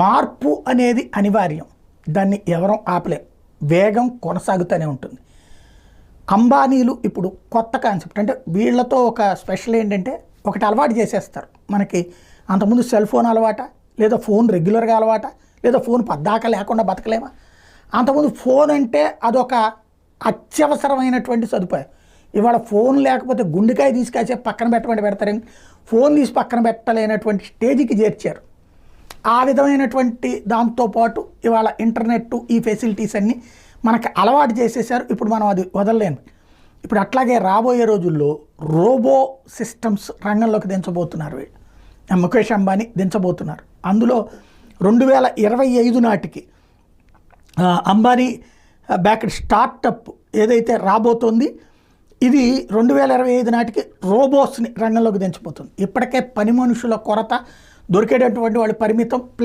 మార్పు అనేది అనివార్యం. దాన్ని ఎవరం ఆపలేం. వేగం కొనసాగుతూనే ఉంటుంది. అంబానీలు ఇప్పుడు కొత్త కాన్సెప్ట్. అంటే వీళ్ళతో ఒక స్పెషల్ ఏంటంటే ఒకటి అలవాటు చేసేస్తారు. మనకి అంతకుముందు సెల్ ఫోన్ అలవాట లేదా ఫోన్ రెగ్యులర్గా అలవాట లేదా ఫోన్ పద్దాక లేకుండా బతకలేమా? అంతకుముందు ఫోన్ అంటే అదొక అత్యవసరమైనటువంటి సదుపాయం. ఇవాళ ఫోన్ లేకపోతే గుండెకాయ తీసుకొచ్చే పక్కన పెట్టమని పెడతారని ఫోన్ తీసి పక్కన పెట్టలేనటువంటి స్టేజ్కి చేర్చారు. ఆ విధమైనటువంటి దాంతో పాటు ఇవాళ ఇంటర్నెట్ ఈ ఫెసిలిటీస్ అన్నీ మనకి అలవాటు చేసేసారు ఇప్పుడు మనం అది వదలలేము. ఇప్పుడు అట్లాగే రాబోయే రోజుల్లో రోబో సిస్టమ్స్ రంగంలోకి దించబోతున్నారు వీళ్ళు. ముఖేష్ అంబానీ దించబోతున్నారు. అందులో రెండు వేల ఇరవై ఐదు నాటికి అంబానీ బ్యాక్ స్టార్టప్ ఏదైతే రాబోతోంది ఇది రెండు వేల ఇరవై ఐదు నాటికి రోబోస్ని రంగంలోకి దించబోతుంది. ఇప్పటికే పని మనుషుల కొరత దొరికేటటువంటి వాళ్ళు పరిమితం ప్లస్